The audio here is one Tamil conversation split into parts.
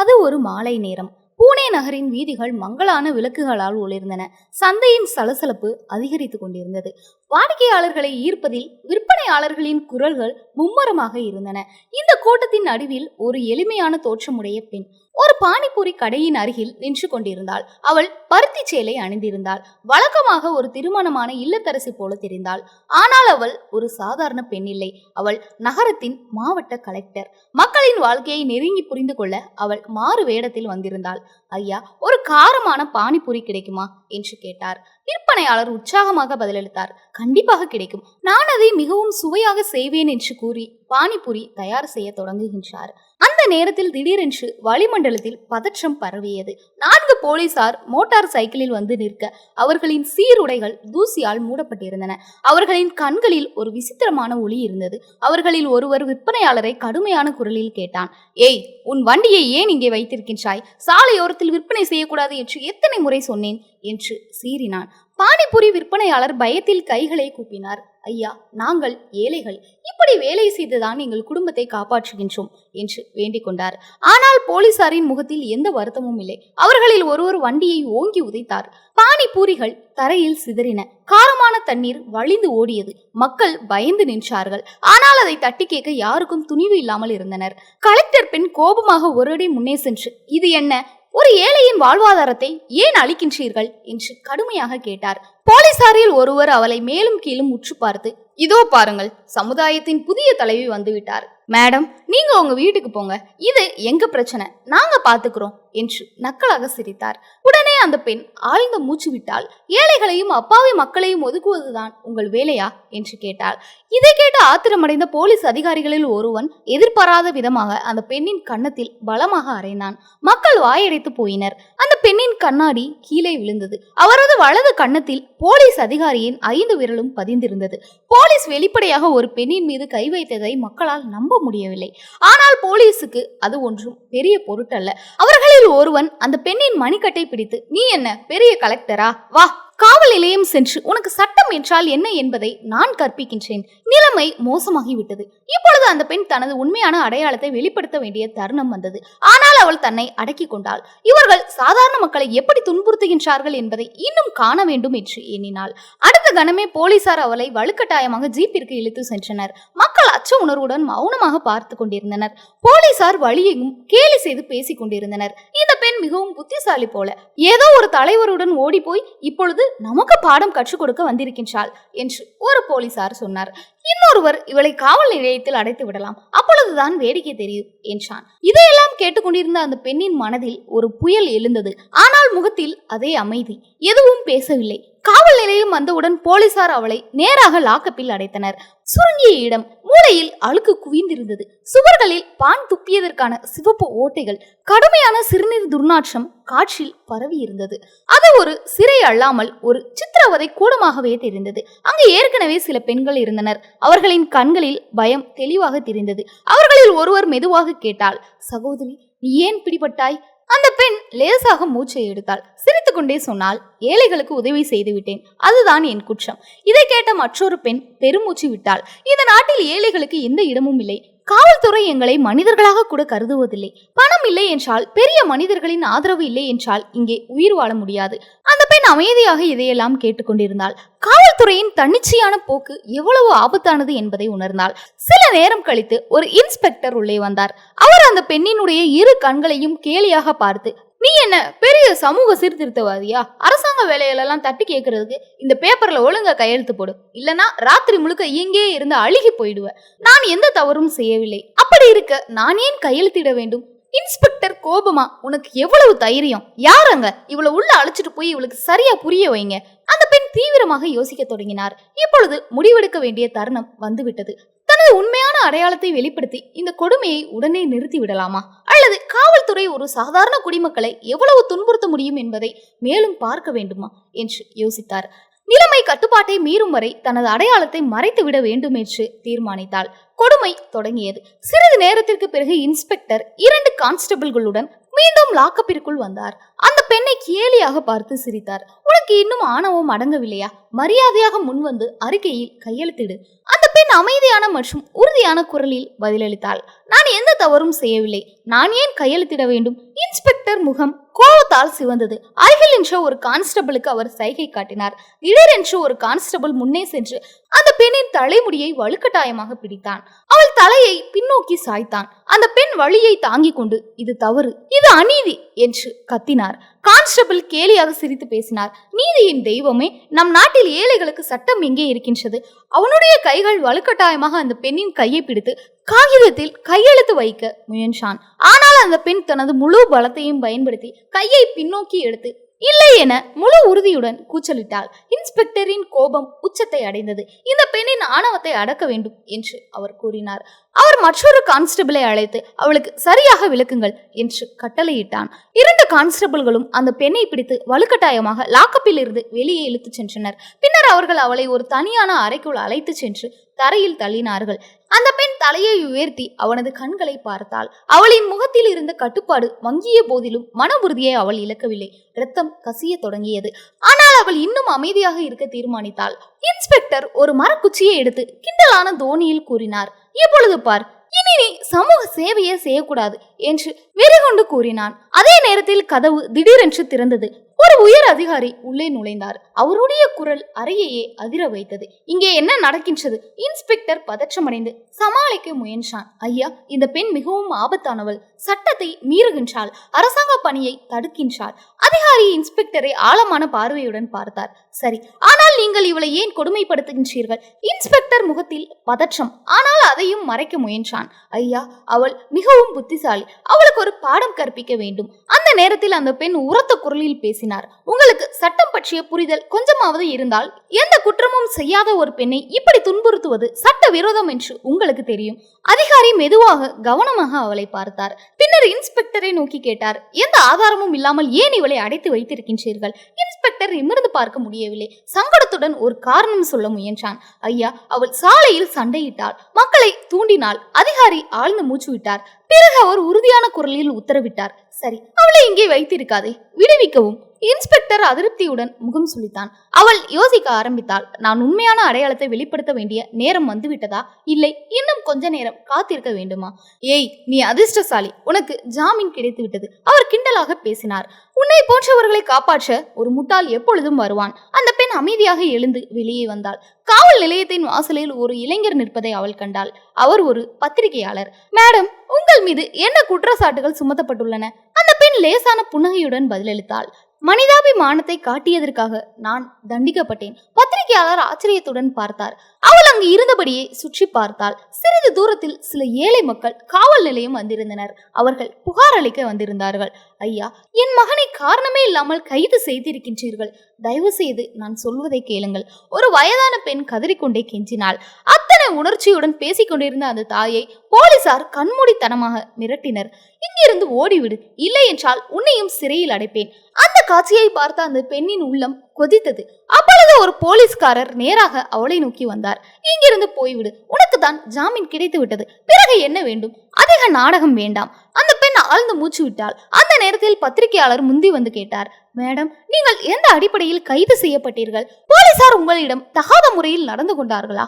அது ஒரு மாலை நேரம். பூனே நகரின் வீதிகள் மங்களான விளக்குகளால் ஒளிர்ந்தன. சந்தையின் சலசலப்பு அதிகரித்து கொண்டிருந்தது. வாடிக்கையாளர்களை ஈர்ப்பதில் விற்பனையாளர்களின் குரல்கள் மும்மரமாக இருந்தன. இந்த கூட்டத்தின் நடுவில் ஒரு எளிமையான தோற்றமுடைய பெண் ஒரு பானிபூரி கடையின் அருகில் நின்று கொண்டிருந்தாள். அவள் பருத்தி சேலை அணிந்திருந்தாள். வழக்கமாக ஒரு திருமணமான இல்லத்தரசி போல தெரிந்தாள். ஆனால் அவள் ஒரு சாதாரண பெண் இல்லை. அவள் நகரத்தின் மாவட்ட கலெக்டர். மக்களின் வாழ்க்கையை நெருங்கி புரிந்து கொள்ள அவள் மாறு வேடத்தில் வந்திருந்தாள். ஐயா ஒரு காரமான பானிபூரி கிடைக்குமா? என்று கேட்டார். விற்பனையாளர் உற்சாகமாக பதிலளித்தார். கண்டிப்பாக கிடைக்கும். நான் அதை மிகவும் சுவையாக செய்வேன் என்று கூறி பானிபூரி தயார் செய்ய தொடங்குகின்றார். அந்த நேரத்தில் திடீரென்று வளிமண்டலத்தில் பதற்றம் பரவியது. நான்கு போலீசார் மோட்டார் சைக்கிளில் வந்து நிற்க அவர்களின் சீருடைகள் தூசியால் மூடப்பட்டிருந்தன. அவர்களின் கண்களில் ஒரு விசித்திரமான ஒளி இருந்தது. அவர்களில் ஒருவர் விற்பனையாளரை கடுமையான குரலில் கேட்டான். ஏய் உன் வண்டியை ஏன் இங்கே வைத்திருக்கின்றாய்? சாலையோரத்தில் விற்பனை செய்யக்கூடாது என்று எத்தனை முறை சொன்னேன்? என்று சீறினான். பானிபூரி விற்பனையாளர் பயத்தில் கைகளை கூப்பினார். ஐயா நாங்கள் ஏழைகள். இப்படி வேலை செய்துதான் எங்கள் குடும்பத்தை காப்பாற்றுகின்றோம் என்று வேண்டிக் கொண்டார். ஆனால் போலீசாரின் முகத்தில் எந்த வருத்தமும் இல்லை. அவர்களில் ஒருவர் வண்டியை ஓங்கி உதைத்தார். பானிபூரிகள் தரையில் சிதறின. காரமான தண்ணீர் வழிந்து ஓடியது. மக்கள் பயந்து நின்றார்கள். ஆனால் அதை தட்டி கேட்க யாருக்கும் துணிவு இல்லாமல் இருந்தனர். கலெக்டர் பெண் கோபமாக ஒரு அடி முன்னே சென்று இது என்ன? ஒரு ஏழையின் வாழ்வாதாரத்தை ஏன் அளிக்கின்றீர்கள் என்று கடுமையாக கேட்டார். போலீசாரில் ஒருவர் அவளை மேலும் கீழும் உற்று பார்த்து இதோ பாருங்கள் சமுதாயத்தின் புதிய தலைவி வந்துவிட்டார். மேடம் நீங்க உங்க வீட்டுக்கு போங்க. இது எங்க பிரச்சனை? நாங்க பாத்துக்கிறோம். என்று நக்கலாக சிரித்தார். உடனே அந்த பெண் ஆழ்ந்த மூச்சு விட்டால் ஏழைகளையும் அப்பாவி மக்களையும் ஒதுக்குவதுதான் உங்கள் வேலையா? என்று கேட்டாள். இதை கேட்டு ஆத்திரமடைந்த போலீஸ் அதிகாரிகளில் ஒருவன் எதிர்பாராத விதமாக அந்த பெண்ணின் கன்னத்தில் பலமாக அறைந்தான். மக்கள் வாயடைத்து போயினர். அந்த பெண்ணின் கண்ணாடி கீழே விழுந்தது. அவரது வலது கன்னத்தில் போலீஸ் அதிகாரியின் ஐந்து விரலும் பதிந்திருந்தது. போலீஸ் வெளிப்படையாக ஒரு பெண்ணின் மீது கை வைத்ததை மக்களால் நம்ப முடியவில்லை. ஆனால் போலீஸுக்கு அது ஒன்றும் பெரிய பொருட்டல்ல. அவர்களில் ஒருவன் அந்த பெண்ணின் மணிக்கட்டை பிடித்து நீ என்ன பெரிய கலெக்டரா? வா காவல் நிலையம் சென்று உனக்கு சட்டம் என்றால் என்ன என்பதை நான் கற்பிக்கின்றேன். நிலைமை மோசமாகிவிட்டது. இப்பொழுது அந்த பெண் தனது உண்மையான அடையாளத்தை வெளிப்படுத்த வேண்டிய தருணம் வந்தது. ஆனால் அவள் தன்னை அடக்கி கொண்டாள். இவர்கள் சாதாரண மக்களை எப்படி துன்புறுத்துகின்றார்கள் என்பதை இன்னும் காண வேண்டும் என்று எண்ணினாள். அடுத்த கணமே போலீசார் அவளை வலுக்கட்டாயமாக ஜீப்பிற்கு இழுத்து சென்றனர். மக்கள் அச்ச உணர்வுடன் மௌனமாக பார்த்து கொண்டிருந்தனர். போலீசார் வழியெங்கும் கேலி செய்து பேசிக் கொண்டிருந்தனர். இந்த பெண் மிகவும் புத்திசாலி போல. ஏதோ ஒரு தலைவருடன் ஓடி போய் இப்பொழுது நமக்கு பாடம் கற்றுக் கொடுக்க வந்திருக்கின்றாள் என்று ஒரு போலீசார் சொன்னார். இன்னொருவர் இவளை காவல் நிலையத்தில் அடைத்து விடலாம். அப்பொழுதுதான் வேடிக்கை தெரியும் என்றான். இதையெல்லாம் கேட்டுக்கொண்டிருந்த அந்த பெண்ணின் மனதில் ஒரு புயல் எழுந்தது. ஆனால் முகத்தில் அதே அமைதி. எதுவும் பேசவில்லை. காவல் நிலையம் வந்தவுடன் போலீசார் அவளை நேராக லாக்கப்பில் அடைத்தனர். சுருங்கிய இடம் மூளையில் அழுக்கு குவிந்திருந்தது. சுவர்களில் பான் துப்பியதற்கான சிவப்பு ஓட்டைகள் கடுமையான சிறுநீர் துர்நாற்றம் காற்றில் பரவி இருந்தது அது ஒரு சிறை அல்லாமல் ஒரு சித்திரவதை கூடமாகவே தெரிந்தது. அங்கு ஏற்கனவே சில பெண்கள் இருந்தனர். அவர்களின் கண்களில் பயம் தெளிவாக தெரிந்தது. அவர்களில் ஒருவர் மெதுவாக கேட்டாள் சகோதரி நீ ஏன் பிடிபட்டாய்? அந்த பெண் லேசாக மூச்சை எடுத்தாள். சிரித்துக்கொண்டே சொன்னால் ஏழைகளுக்கு உதவி செய்து விட்டேன் அதுதான் என் குற்றம். இதை கேட்ட மற்றொரு பெண் பெருமூச்சு விட்டாள். இந்த நாட்டில் ஏழைகளுக்கு எந்த இடமும் இல்லை. காவல்துறை எங்களை மனிதர்களாக கூட கருதுவதில்லை. பணம் இல்லை என்றால் பெரிய மனிதர்களின் ஆதரவு இல்லை என்றால் இங்கே உயிர் வாழ முடியாது. அந்த பெண் அமைதியாக இதையெல்லாம் கேட்டுக்கொண்டிருந்தாள். காவல்துறையின் தன்னிச்சையான போக்கு எவ்வளவு ஆபத்தானது என்பதை உணர்ந்தாள். சில நேரம் கழித்து ஒரு இன்ஸ்பெக்டர் உள்ளே வந்தார். அவர் அந்த பெண்ணினுடைய இரு கண்களையும் கேலியாக பார்த்து நீ என்ன பெரிய சமூக சீர்திருத்தவாதியா? அரசாங்க வேலைகளெல்லாம் தட்டி கேட்கறதுக்கு இந்த பேப்பர்ல ஒழுங்கா கையெழுத்து போடு. இல்லனா ராத்திரி முழுக்க இங்கே இருந்து அழுகி போயிடுவ. நான் எந்த தவறும் செய்யவில்லை. அப்படி இருக்க நான் ஏன் கையெழுத்திட வேண்டும்? இன்ஸ்பெக்டர் கோபமா உனக்கு எவ்வளவு தைரியம்? யாரங்க அங்க இவளை உள்ள அழைச்சிட்டு போய் இவளுக்கு சரியா புரிய வைங்க? அந்த பெண் தீவிரமாக யோசிக்க தொடங்கினார். இப்பொழுது முடிவெடுக்க வேண்டிய தருணம் வந்துவிட்டது. தனது உண்மையான அடையாளத்தை வெளிப்படுத்தி இந்த கொடுமையை உடனே நிறுத்தி விடலாமா? அல்லது காவல்துறை ஒரு சாதாரண குடிமக்களை எவ்வளவு துன்புறுத்த முடியும் என்பதை மேலும் பார்க்க வேண்டுமா? என்று யோசித்தார். நிலைமை கட்டுப்பாட்டை மீறும் வரை தனது அடையாளத்தை மறைத்து விட வேண்டும் என்று தீர்மானித்தாள். கொடுமை தொடங்கியது. சிறிது நேரத்திற்கு பிறகு இன்ஸ்பெக்டர் இரண்டு கான்ஸ்டபிள்களுடன் மீண்டும் லாக்கப்பிற்குள் வந்தார். அந்த பெண்ணை கேலியாக பார்த்து சிரித்தார். உனக்கு இன்னும் ஆணவம் அடங்கவில்லையா? மரியாதையாக முன்வந்து அறிக்கையில் கையெழுத்திடு. அந்த அமைதியான மற்றும் உறுதியான குரலில் பதிலளித்தாள். நான் எந்த தவறும் செய்யவில்லை. நான் ஏன் கையெழுத்திட வேண்டும்? இன்ஸ்பெக்டர் முகம் கோபத்தால் சிவந்தது. அருகில் நின்ற ஒரு கான்ஸ்டபிளுக்கு அவர் சைகை காட்டினார். திடீரென்று ஒரு கான்ஸ்டபிள் முன்னே சென்று அந்த பெண்ணின் தலைமுடியை வலுக்கட்டாயமாக பிடித்தான். அவள் தலையை பின்னோக்கி சாய்த்தான். அந்த பெண் வழியை தாங்கிக் கொண்டு இது தவறு இது அநீதி என்று கத்தினார். கான்ஸ்டபிள் கேலியாக சிரித்து பேசினார். நீதியின் தெய்வமே நம் நாட்டில் ஏழைகளுக்கு சட்டம் எங்கே இருக்கின்றது? அவனுடைய கைகள் வலுக்கட்டாயமாக அந்த பெண்ணின் கையை பிடித்து காகிதத்தில் கையெழுத்து வைக்க முயன்றான். ஆனால் அந்த பெண் தனது முழு பலத்தையும் பயன்படுத்தி கையை பின்னோக்கி எடுத்து இல்லை என முழு உறுதியுடன் கூச்சலிட்டாள். இன்ஸ்பெக்டரின் கோபம் உச்சத்தை அடைந்தது. இந்த பெண்ணின் ஆணவத்தை அடக்க வேண்டும் என்று அவர் கூறினார். அவர் மற்றொரு கான்ஸ்டபிளை அழைத்து அவளுக்கு சரியாக விளக்குங்கள் என்று கட்டளையிட்டான். இரண்டு கான்ஸ்டபிள்களும் அந்த பெண்ணை பிடித்து வலுக்கட்டாயமாக லாக்கப்பில் இருந்து வெளியே இழுத்துச் சென்றனர். பின்னர் அவர்கள் அவளை ஒரு தனியான அறைக்குள் அழைத்துச் சென்று தரையில் தள்ளினார்கள். அந்த பெண் தலையை உயர்த்தி அவனது கண்களை பார்த்தாள். அவளின் முகத்தில் இருந்த கட்டுப்பாடு மங்கிய போதிலும் மன உறுதியை அவள் இழக்கவில்லை. ரத்தம் கசிய தொடங்கியது. ஆனால் அவள் இன்னும் அமைதியாக இருக்க தீர்மானித்தாள். இன்ஸ்பெக்டர் ஒரு மரக்குச்சியை எடுத்து கிண்டலான தோனியில் கூறினார். இப்பொழுது பார் இனி நீ சமூக சேவையே செய்யக்கூடாது என்று வெறிகொண்டு கூறினான். அதே நேரத்தில் கதவு திடீரென்று திறந்தது. உயர் அதிகாரி உள்ளே நுழைந்தார். அவருடைய குரல் அறையையே அதிர வைத்தது. இங்கே என்ன நடக்கின்றது? இன்ஸ்பெக்டர் பதற்றமடைந்து சமாளிக்க முயன்றான். ஐயா இந்த பெண் மிகவும் ஆபத்தானவள். சட்டத்தை மீறுகின்றாள். அரசாங்க பணியை தடுக்கின்றாள். அதிகாரி இன்ஸ்பெக்டரை ஆழமான பார்வையுடன் பார்த்தார். சரி ஆனால் நீங்கள் இவளை ஏன் கொடுமைப்படுத்துகின்றீர்கள்? இன்ஸ்பெக்டர் முகத்தில் பதற்றம். ஆனால் அதையும் மறைக்க முயன்றான். ஐயா அவள் மிகவும் புத்திசாலி. அவளுக்கு ஒரு பாடம் கற்பிக்க வேண்டும். அந்த நேரத்தில் அந்த பெண் உரத்த குரலில் பேசினார். உங்களுக்கு சட்டம் பற்றிய புரிதல் கொஞ்சமாவது இருந்தால் எந்த குற்றமும் செய்யாத ஒரு பெண்ணை இப்படி துன்புறுத்துவது சட்ட விரோதம் என்று உங்களுக்கு தெரியும். அதிகாரி மெதுவாக கவனமாக அவளை பார்த்தார். பின்னர் இன்ஸ்பெக்டரை நோக்கி கேட்டார். எந்த ஆதாரமும் இல்லாமல் ஏன் இவளை அடைத்து வைத்திருக்கின்றீர்கள்? இன்ஸ்பெக்டர் நிமிர்ந்து பார்க்க முடியவில்லை. சங்கடத்துடன் ஒரு காரணம் சொல்ல முயன்றான். ஐயா அவள் சாலையில் சண்டையிட்டாள். மக்களை தூண்டினாள் அதிகாரி ஆழ்ந்து மூச்சு விட்டார். பிறகு அவர் உறுதியான குரலில் உத்தரவிட்டார். சரி அவளை இங்கே வைத்திருக்காதே. விடுவிக்கவும். இன்ஸ்பெக்டர் அதிருப்தியுடன் முகம் சுழித்தான் அவள் யோசிக்க ஆரம்பித்தாள் நான் உண்மையான அடையாளத்தை வெளிப்படுத்த வேண்டிய நேரம் வந்துவிட்டதா? இல்லை இன்னும் கொஞ்ச நேரம் காத்திருக்க வேண்டுமா? ஏய் நீ அதிர்ஷ்டசாலி. உனக்கு ஜாமீன் கிடைத்து விட்டது அவர் கிண்டலாக பேசினார். உன்னை போன்றவர்களை காப்பாற்ற ஒரு முட்டாள் எப்பொழுதும் வருவான். அந்த பெண் அமைதியாக எழுந்து வெளியே வந்தாள். காவல் நிலையத்தின் வாசலில் ஒரு இளைஞர் நிற்பதை அவள் கண்டாள். அவர் ஒரு பத்திரிகையாளர். மேடம் உங்கள் மீது என்ன குற்றச்சாட்டுகள் சுமத்தப்பட்டுள்ளன? அந்த பெண் லேசான புன்னகையுடன் பதிலளித்தாள். மனிதாபிமானத்தை காட்டியதற்காக நான் தண்டிக்கப்பட்டேன். பத்திரிகையாளர் ஆச்சரியத்துடன் பார்த்தார். அவள் அங்கு இருந்தபடியே சுற்றி பார்த்தாள். சிறிது தூரத்தில் சில ஏழை மக்கள் காவல் நிலையம் வந்திருந்தனர். அவர்கள் புகார் அளிக்க வந்திருந்தார்கள். ஐயா என் மகனை காரணமே இல்லாமல் கைது செய்திருக்கின்றீர்கள். தயவு செய்து நான் சொல்வதை கேளுங்கள். ஒரு வயதான பெண் கதறிக்கொண்டே கெஞ்சினாள். அத்தனை உணர்ச்சியுடன் பேசிக் கொண்டிருந்த அந்த தாயை போலீசார் கண்மூடித்தனமாக மிரட்டினர். இங்கிருந்து ஓடிவிடு இல்லை என்றால் உன்னையும் சிறையில் அடைப்பேன். அந்த காட்சியை பார்த்த அந்த பெண்ணின் உள்ளம் கொதித்தது. அப்பொழுது ஒரு போலீஸ்காரர் நேராக அவளை நோக்கி வந்தார். இங்கிருந்து போய்விடு உனக்கு தான் ஜாமீன் கிடைத்து விட்டது பிறகு என்ன வேண்டும்? அதிக நாடகம் வேண்டாம். அந்த பெண் ஆழ்ந்து மூச்சு விட்டால் அந்த நேரத்தில் பத்திரிகையாளர் முந்தி வந்து கேட்டார். மேடம் நீங்கள் எந்த அடிப்படையில் கைது செய்யப்பட்டீர்கள்? போலீசார் உங்களிடம் தகாத முறையில் நடந்து கொண்டார்களா?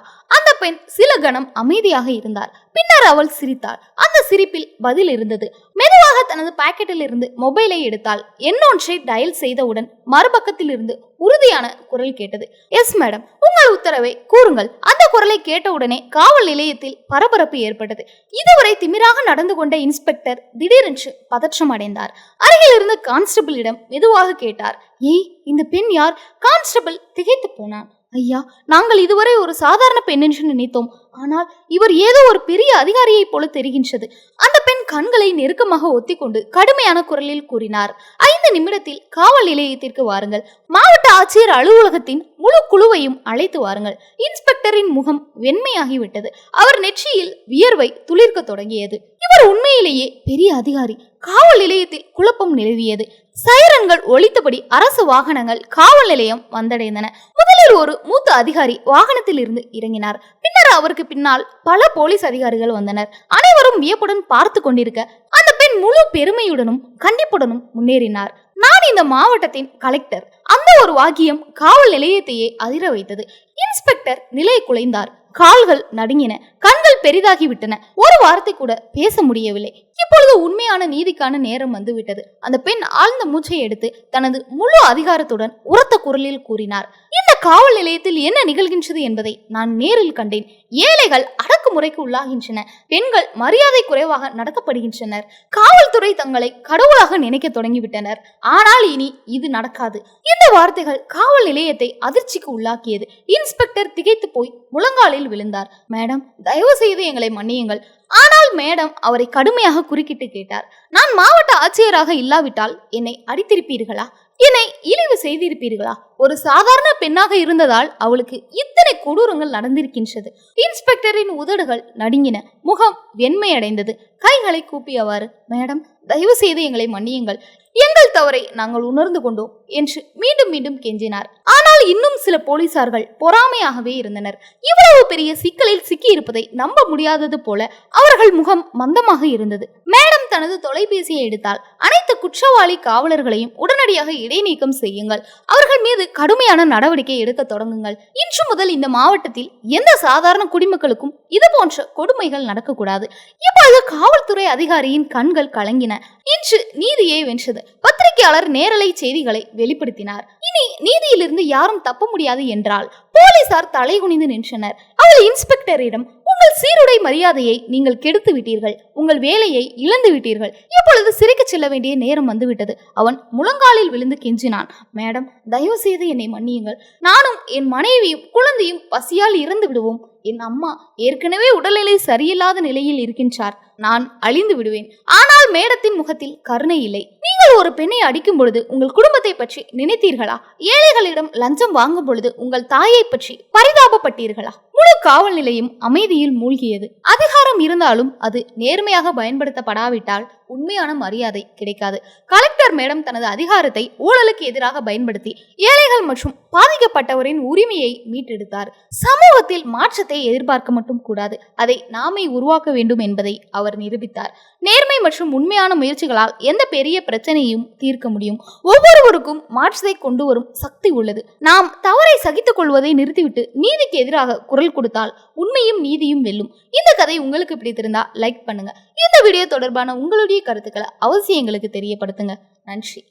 பெண் சில கணம் அமைதியாக இருந்தார் பின்னர் அவள் சிரித்தாள். அந்த சிரிப்பில் பதில் இருந்தது. மெதுவாக தனது பாக்கெட்டில் இருந்து மொபைலை எடுத்தால் என்னொன்றை டயல் செய்தவுடன் மறுபக்கத்தில் இருந்து உறுதியான குரல் கேட்டது. எஸ் மேடம் உங்கள் உத்தரவை கூறுங்கள். அந்த குரலை கேட்டவுடனே காவல் நிலையத்தில் பரபரப்பு ஏற்பட்டது. இதுவரை திமிராக நடந்து கொண்ட இன்ஸ்பெக்டர் திடீரென்று பதற்றம் அடைந்தார். அருகில் இருந்த கான்ஸ்டபிளிடம் மெதுவாக கேட்டார். ஏய் இந்த பெண் யார்? கான்ஸ்டபிள் திகைத்து போனான். ஐயா நாங்கள் இதுவரை ஒரு சாதாரண பெண் என்று நினைத்தோம். ஆனால் இவர் ஏதோ ஒரு பெரிய அதிகாரியைப் போல தெரிகின்றது. அந்த பெண் கண்களை நெருக்கமாக ஒத்திக்கொண்டு கடுமையான குரலில் கூறினார். ஐந்து நிமிடத்தில் காவல் நிலையத்திற்கு வாருங்கள். மாவட்ட ஆட்சியர் அலுவலகத்தின் முழு குழுவையும் அழைத்து வாருங்கள். இன்ஸ்பெக்டரின் முகம் வெண்மையாகிவிட்டது. அவர் நெற்றியில் வியர்வை துளிர்க்க தொடங்கியது. இவர் உண்மையிலேயே பெரிய அதிகாரி. காவல் நிலையத்தில் குழப்பம் நிலவியது. சைரன்கள் ஒழித்தபடி அரசு வாகனங்கள் காவல் நிலையம் வந்தடைந்தன. முதலில் ஒரு மூத்த அதிகாரி வாகனத்தில் இருந்து இறங்கினார். பின்னர் அவருக்கு பின்னால் பல போலீஸ் அதிகாரிகள் வந்தனர். அனைவரும் வியப்புடன் பார்த்து கொண்டிருக்க அந்த பெண் முழு பெருமையுடனும் கண்டிப்புடனும் முன்னேறினார். நான் இந்த மாவட்டத்தின் கலெக்டர். அந்த ஒரு வாக்கியம் காவல் நிலையத்தையே அதிர வைத்தது. இன்ஸ்பெக்டர் நிலை குலைந்தார். கால்கள் நடுங்கின. கண்கள் பெரிதாகிவிட்டன. ஒரு வார்த்தை கூட பேச முடியவில்லை. இப்பொழுது உண்மையான நீதிக்கான நேரம் வந்துவிட்டது. அந்த பெண் ஆழ்ந்த மூச்சை எடுத்து தனது முழு அதிகாரத்துடன் உரத்த குரலில் கூறினார். இந்த காவல் நிலையத்தில் என்ன நிகழ்கின்றது என்பதை நான் நேரில் கண்டேன். ஏழைகள் அட அடக்குமுறைக்கு உள்ளாகின்றன. பெண்கள் மரியாதை குறைவாக நடத்தப்படுகின்றனர். காவல்துறை தங்களை கடவுளாக நினைக்க தொடங்கிவிட்டனர். ஆனால் இனி இது நடக்காது. இந்த வார்த்தைகள் காவல் நிலையத்தை அதிர்ச்சிக்கு உள்ளாக்கியது. இன்ஸ்பெக்டர் திகைத்து போய் முழங்காலில் விழுந்தார். மேடம் தயவு செய்து எங்களை மன்னியுங்கள். ஆனால் மேடம் அவரை கடுமையாக குறுக்கிட்டு கேட்டார். நான் மாவட்ட ஆட்சியராக இல்லாவிட்டால் என்னை அடித்திருப்பீர்களா? என்னை இழிவு செய்திருப்பீர்களா? ஒரு சாதாரண பெண்ணாக இருந்ததால் அவளுக்கு இத்தனை கொடூரங்கள் நடந்திருக்கின்றது. இன்ஸ்பெக்டரின் உதடுகள் நடுங்கின. முகம் வெண்மையடைந்தது. கைகளை கூப்பியவாறு மேடம் தயவு செய்து எங்களை மன்னியுங்கள். எங்கள் தவறை நாங்கள் உணர்ந்து கொண்டோம் என்று மீண்டும் மீண்டும் கெஞ்சினார். ஆனால் இன்னும் சில போலீசார்கள் பொறாமையாகவே இருந்தனர். இவ்வளவு பெரிய சிக்கலில் சிக்கியிருப்பதை நம்ப முடியாதது போல அவர்கள் முகம் மந்தமாக இருந்தது. மேடம் தனது தொலைபேசியை எடுத்தால் அனைத்து குற்றவாளி காவலர்களையும் உடனடியாக இடைநீக்கம் செய்யுங்கள். அவர்கள் மீது கடுமையான நடவடிக்கை எடுக்க தொடங்குங்கள். இன்று முதல் இந்த மாவட்டத்தில் எந்த சாதாரண குடிமக்களுக்கும் இது போன்ற கொடுமைகள் நடக்கக்கூடாது. இப்பொழுது காவல்துறை அதிகாரியின் கண்கள் கலங்கின. இன்று நீதியை வென்றது. பத்திரிகையாளர் நேரலை செய்திகளை வெளிப்படுத்தினார். இனி நீதியிலிருந்து யாரும் தப்ப முடியாது என்றால் போலீசார் தலைகுனிந்து நின்றனர். அவர் இன்ஸ்பெக்டரிடம் உங்கள் சீருடை மரியாதையை நீங்கள் கெடுத்து விட்டீர்கள். உங்கள் வேலையை இழந்து விட்டீர்கள். இப்பொழுது சிறைக்கு செல்ல வேண்டிய நேரம் வந்துவிட்டது. அவன் முழங்காலில் விழுந்து கெஞ்சினான். மேடம் தயவு செய்து என்னை மன்னியுங்கள். நானும் என் மனைவியும் குழந்தையும் பசியால் இறந்து விடுவோம் என் அம்மா ஏற்கனவே உடல்நிலை சரியில்லாத நிலையில் இருக்கின்றார். நான் அழிந்து விடுவேன். ஆனால் மேடத்தின் முகத்தில் கருணை இல்லை. நீங்கள் ஒரு பெண்ணை அடிக்கும் பொழுது உங்கள் குடும்பத்தை பற்றி நினைத்தீர்களா? ஏழைகளிடம் லஞ்சம் வாங்கும் பொழுது உங்கள் தாயை பற்றி பரிதாபப்பட்டீர்களா? முழு காவல் நிலையம் அமைதியில் மூழ்கியது. அதிகாரம் இருந்தாலும் அது நேர்மையாக பயன்படுத்தப்படாவிட்டால் உண்மையான மரியாதை கிடைக்காது. கலெக்டர் மேடம் தனது அதிகாரத்தை ஊழலுக்கு எதிராக பயன்படுத்தி ஏழைகள் மற்றும் பாதிக்கப்பட்டவரின் உரிமையை மீட்டெடுத்தார். சமூகத்தில் மாற்றத்தை எதிர்பார்க்க மட்டும் கூடாது. அதை நாமே உருவாக்க வேண்டும் என்பதை அவர் நிரூபித்தார். நேர்மை மற்றும் உண்மையான முயற்சிகளால் எந்த பெரிய பிரச்சனையும் தீர்க்க முடியும். ஒவ்வொருவருக்கும் மாற்றத்தை கொண்டு வரும் சக்தி உள்ளது. நாம் தவறை சகித்துக் கொள்வதை நிறுத்திவிட்டு நீதிக்கு எதிராக குரல் கொடுத்தால் உண்மையும் நீதியும் வெல்லும். இந்த கதை உங்களுக்கு பிடித்திருந்தா லைக் பண்ணுங்க. இந்த வீடியோ தொடர்பான உங்களுடைய கருத்துக்களை அவசியம் எங்களுக்கு தெரியப்படுத்துங்க. நன்றி.